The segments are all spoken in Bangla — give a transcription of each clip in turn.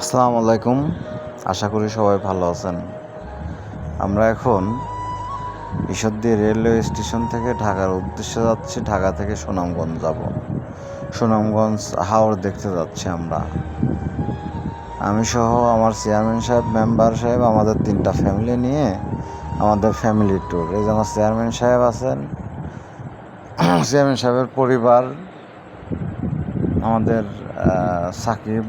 আসসালামু আলাইকুম। আশা করি সবাই ভালো আছেন। আমরা এখন ঈশ্বরদী রেলওয়ে স্টেশন থেকে ঢাকার উদ্দেশ্যে যাচ্ছি। ঢাকা থেকে সুনামগঞ্জ যাব। সুনামগঞ্জ হাওড় দেখতে যাচ্ছি আমরা। আমি সহ আমার চেয়ারম্যান সাহেব, মেম্বার সাহেব, আমাদের তিনটা ফ্যামিলি নিয়ে আমাদের ফ্যামিলি ট্যুর এই যে আমার চেয়ারম্যান সাহেব আছেন, চেয়ারম্যান সাহেবের পরিবার, আমাদের সাকিব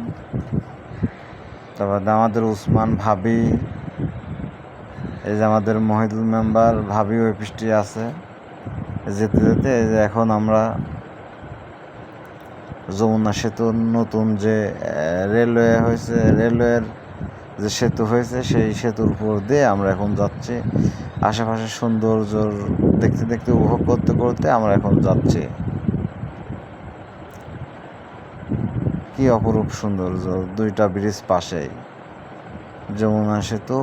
তারপর আমাদের উসমান ভাবি, এই যে আমাদের মহিদুল মেম্বার ভাবি পৃষ্ঠে আছে। যেতে যেতে এই যে এখন আমরা যমুনা সেতুর নতুন যে রেলওয়ে হয়েছে, রেলওয়ের যে সেতু হয়েছে, সেই সেতুর উপর দিয়ে আমরা এখন যাচ্ছি। আশেপাশে সৌন্দর্য দেখতে দেখতে, উপভোগ করতে করতে আমরা এখন যাচ্ছি। কি অপরূপ সৌন্দর্য দুইটা ব্রিজ পাশেই। যমুনা সেতু।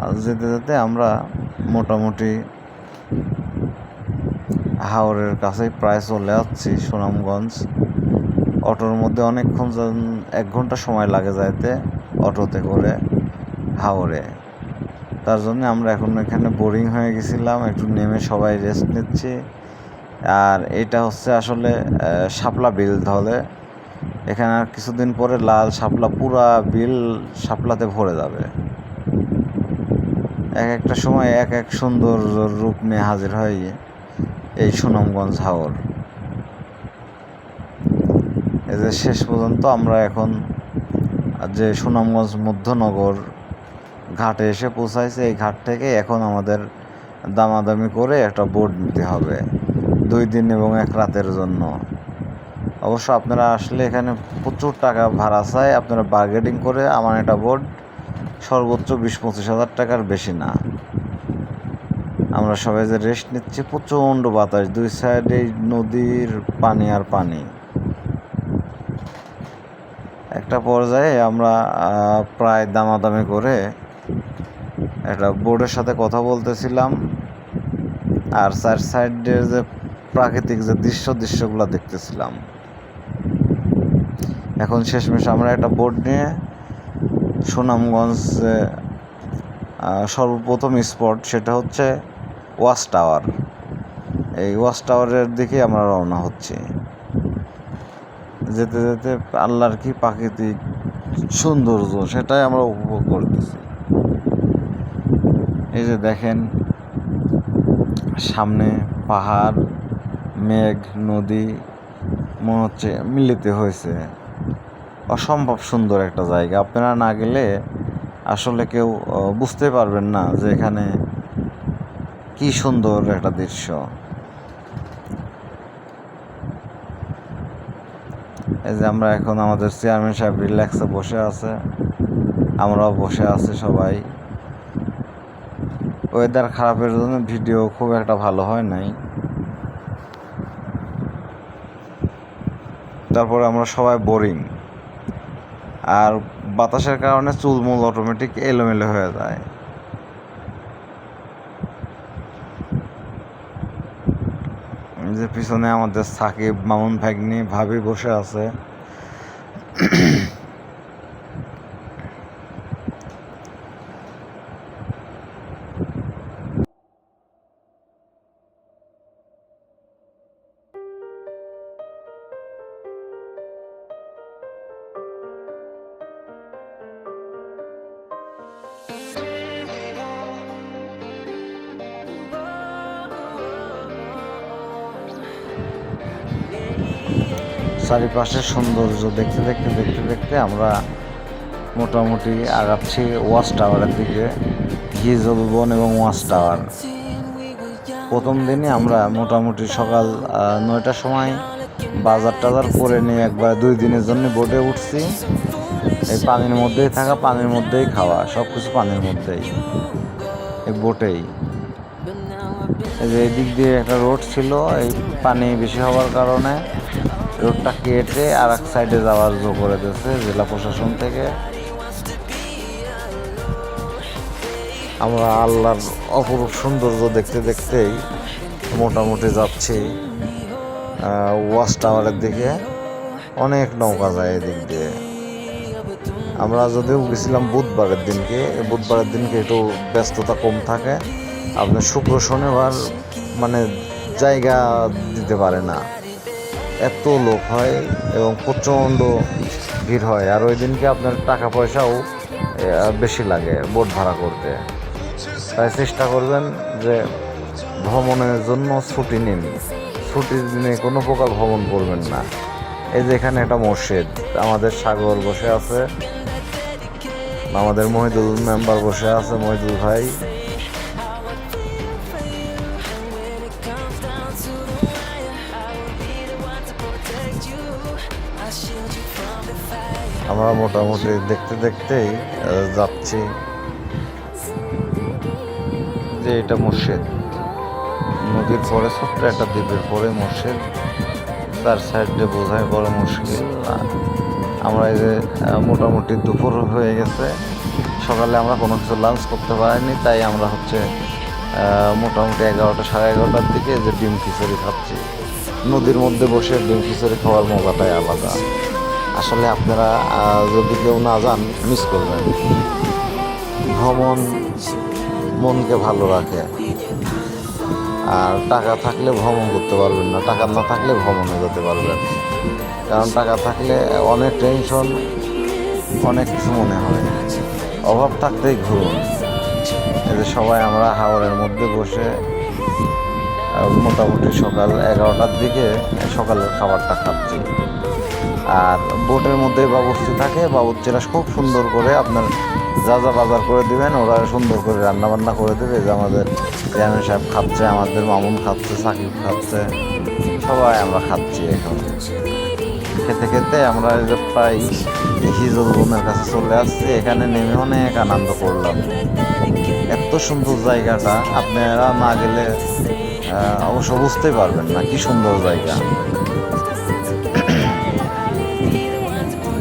আর যেতে যেতে আমরা মোটামুটি হাওড়ের কাছেই প্রায় চলে যাচ্ছি সুনামগঞ্জ। অটোর মধ্যে অনেকক্ষণ এক ঘণ্টা সময় লাগে যাইতে, অটোতে করে হাওড়ে তার জন্য আমরা এখন এখানে বোরিং হয়ে গেছিলাম, একটু নেমে সবাই রেস্ট নিচ্ছি। আর এটা হচ্ছে আসলে শাপলা বিল ধলে। এখানে আর কিছুদিন পরে লাল শাপলা, পুরা বিল শাপলাতে ভরে যাবে। এক একটা সময় এক এক সুন্দর রূপ নিয়ে হাজির হয় এই সুনামগঞ্জ হাওর। এদের শেষ পর্যন্ত আমরা এখন যে সুনামগঞ্জ মধ্যনগর ঘাটে এসে পৌঁছাইছে, এই ঘাট থেকে এখন আমাদের দামাদামি করে একটা বোর্ড নিতে হবে। দুই দিন এবং এক রাতের জন্য। অবশ্য আপনারা আসলে এখানে প্রচুর টাকা ভাড়া চায় আপনারা বার্গেটিং করে আমার এটা বোর্ড সর্বোচ্চ বিশ পঁচিশ হাজার টাকার বেশি না। আমরা সবাই যে রেস্ট নিচ্ছি, প্রচণ্ড বাতাস, দুই সাইডে নদীর পানি আর পানি। একটা পর্যায়ে আমরা প্রায় দামাদামি করে একটা বোর্ডের সাথে কথা বলতেছিলাম। আর চার সাইডের যে প্রাকৃতিক যে দৃশ্য দৃশ্যগুলো দেখতেছিলাম। এখন শেষমেশ আমরা একটা বোর্ড নিয়ে সুনামগঞ্জ সর্বপ্রথম স্পট সেটা হচ্ছে ওয়াচ টাওয়ার। এই ওয়াচ টাওয়ারের দিকে আমরা রওনা হচ্ছি। যেতে যেতে আল্লাহর কি প্রাকৃতিক সৌন্দর্য সেটাই আমরা উপভোগ করতেছি। এই যে দেখেন, সামনে পাহাড়, মেঘ, নদী, মনে হচ্ছে মিলিত হয়েছে। অসম্ভব সুন্দর একটা জায়গা। আপনারা না গেলে আসলে কেউ বুঝতে পারবেন না যে এখানে কি সুন্দর একটা দৃশ্য। এই যে আমরা এখন আমাদের চেয়ারম্যান সাহেব রিল্যাক্সে বসে আছে। আমরাও বসে আছি সবাই। ওয়েদার খারাপের জন্য ভিডিও খুব একটা ভালো হয় নাই। তারপরে আমরা সবাই বোরিং আর বাতাসের কারণে চুলমুল অটোমেটিক এলোমেলো হয়ে যায়। যে পিছনে আমাদের সাকিব, মামুন, ভাগ্নি, ভাবি বসে আছে। চারিপাশের সৌন্দর্য দেখতে দেখতে দেখতে দেখতে আমরা মোটামুটি আগাচ্ছি ওয়াচ টাওয়ারের দিকে হিজল বন এবং ওয়াচ টাওয়ার। প্রথম দিনই আমরা মোটামুটি সকাল নয়টার সময় বাজার টাজার করে নিয়ে একবার দুই দিনের জন্য বোটে উঠছি। এই পানির মধ্যেই থাকা, পানির মধ্যেই খাওয়া সব কিছু পানির মধ্যেই, এই বোটেই। এই যে এদিক দিয়ে একটা রোড ছিল, এই পানি বেশি হওয়ার কারণে রোডটা কেটে আর এক সাইডে যাওয়ার জো করে দিয়েছে, জেলা প্রশাসন থেকে। আমরা আল্লাহর অপরূপ সৌন্দর্য দেখতে দেখতেই মোটামুটি যাচ্ছি ওয়াচ টাওয়ারের দিকে। অনেক নৌকা যায় এদিক দিয়ে। আমরা যদিও গেছিলাম বুধবারের দিনকে বুধবারের দিনকে একটু ব্যস্ততা কম থাকে। আপনার শুক্র শনিবার মানে জায়গা দিতে পারে না। এত লোক হয় এবং প্রচণ্ড ভিড় হয়। আর ওই দিনকে আপনার টাকা পয়সাও বেশি লাগে বোট ভাড়া করতে। তাই চেষ্টা করবেন যে ভ্রমণের জন্য ছুটি নিন। ছুটির দিনে কোনো প্রকার ভ্রমণ করবেন না। এই যে এখানে একটা মসজিদ, আমাদের সাগর বসে আছে, আমাদের মহিদুল মেম্বার বসে আছে, মহিদুল ভাই। আমরা মোটামুটি দেখতে দেখতেই যাচ্ছি যে এটা মসজিদ। নদীর পরে ছোট্ট একটা দ্বীপের পরে মসজিদ। তার সাইডে বোঝাই বড় মুশকিল। আমরা এই যে মোটামুটি দুপুর হয়ে গেছে। সকালে আমরা কোনো কিছু লাঞ্চ করতে পারিনি, তাই আমরা হচ্ছে মোটামুটি এগারোটা সাড়ে এগারোটার দিকে যে ডিম খিচুড়ি খাচ্ছি। নদীর মধ্যে বসে ডিম খিচুড়ি খাওয়ার মজাটাই আলাদা। আসলে আপনারা যদি কেউ না যান মিস করবেন। ভ্রমণ মনকে ভালো রাখে। আর টাকা থাকলে ভ্রমণ করতে পারবেন না, টাকা না থাকলে ভ্রমণে যেতে পারবেন। কারণ টাকা থাকলে অনেক টেনশন অনেক কিছু মনে হয়। অভাব থাকতেই ঘুরুন। যে সবাই আমরা হাওড়ের মধ্যে বসে মোটামুটি সকাল এগারোটার দিকে সকালের খাবারটা খাচ্ছি। আর বোটের মধ্যে বাবুর্চি থাকে, বাবুর্চিরা খুব সুন্দর করে আপনার যা যা বাজার করে দিবেন, ওরা সুন্দর করে রান্না বান্না করে দেবে। যে আমাদের চেয়ারম্যান সাহেব খাচ্ছে, আমাদের মামুন খাচ্ছে, সাকিব খাচ্ছে, সবাই আমরা খাচ্ছি এখন। খেতে খেতে আমরা যে প্রায় হিজল বোনের কাছে চলে আসছি, এখানে নেমে অনেক আনন্দ করলাম। এত সুন্দর জায়গাটা, আপনারা না গেলে অবশ্য বুঝতেই পারবেন না, কি সুন্দর জায়গা।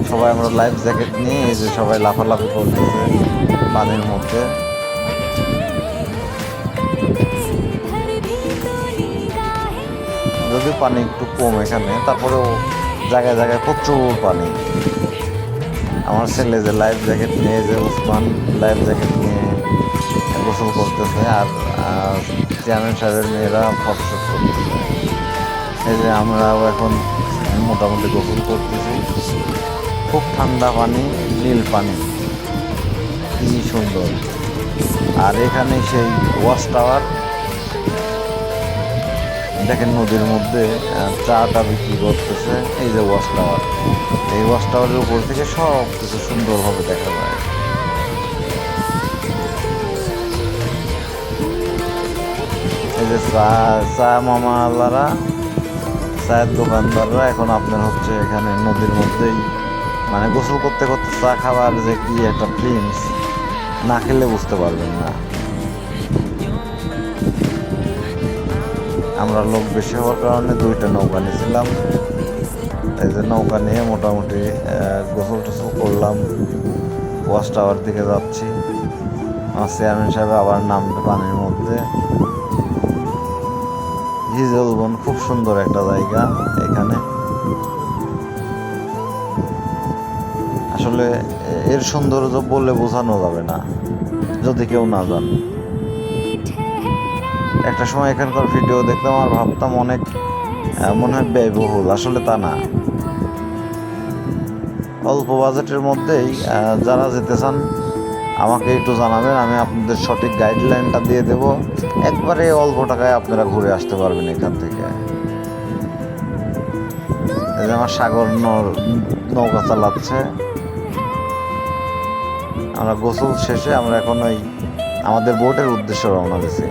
সবাই আমরা লাইফ জ্যাকেট নিয়ে এই যে সবাই লাফালাফি করতেছে পানির মধ্যে। যদি পানি একটু কম এখানে, তারপরেও জায়গায় জায়গায় প্রচুর পানি। আমার ছেলে যে লাইফ জ্যাকেট নিয়ে, যে উসমান লাইফ জ্যাকেট নিয়ে গোসল করতেছে আর চেয়ারম্যান সাহেবের মেয়েরা ফটোশ্যুট করতেছে এই যে আমরাও এখন মোটামুটি গোসল করতেছি। খুব ঠান্ডা পানি, নীল পানি। কি সুন্দর। আর এখানে সেই ওয়াচ টাওয়ার, দেখেন নদীর মধ্যে চাটা বিক্রি করতেছে। এই যে ওয়াচ টাওয়ার, এই ওয়াচ টাওয়ারের উপর থেকে সব কিছু সুন্দরভাবে দেখা যায়। যে চা চা মামালারা চায়ের দোকানদাররা এখন আপনার হচ্ছে এখানে নদীর মধ্যেই মানে গোসল করতে করতে চা খাবার যে কি একটা ফিলিংস না খেলে বুঝতে পারবেন না। আমরা লোক বেশি হওয়ার কারণে দুইটা নৌকা নিয়েছিলাম। এই যে নৌকা নিয়ে মোটামুটি গোসল টোসল করলাম ওয়াশ টাওয়ার দিকে যাচ্ছি। আমার চেয়ারম্যান সাহেব আবার নামবে পানির মধ্যে। হিজলবন খুব সুন্দর একটা জায়গা এখানে। আসলে এর সৌন্দর্য বললে বোঝানো যাবে না, যদি কেউ না যান একটা সময় এখানকার ভিডিও দেখতাম আর ভাবতাম অনেক মনে হয় ব্যয়বহুল, আসলে তা না। অল্প বাজেটের মধ্যেই যারা যেতে চান আমাকে একটু জানাবেন, আমি আপনাদের সঠিক গাইডলাইনটা দিয়ে দেব। একবারে অল্প টাকায় আপনারা ঘুরে আসতে পারবেন এখান থেকে। আমার সাগর নৌকা চালাচ্ছে। আমরা গোসল শেষে আমরা এখন ওই আমাদের বোটের উদ্দেশ্য রওনা দিছি।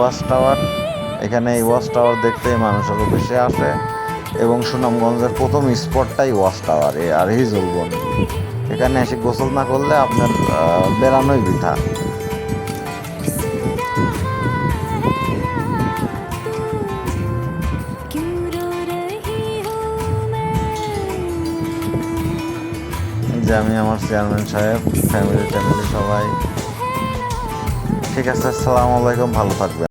Watch tower. এখানে এই ওয়াচ টাওয়ার দেখতে মানুষ আরও বেশি আসে। এবং সুনামগঞ্জের প্রথম স্পটটাই ওয়াচ টাওয়ার আর হিজুলবন এখানে এসে গোসল না করলে আপনার বেড়ানোই বৃথা। যে আমি আমার চেয়ারম্যান সাহেব, ফ্যামিলি ট্যামিলি সবাই। ঠিক আছে, আসসালামু আলাইকুম, ভালো থাকবেন।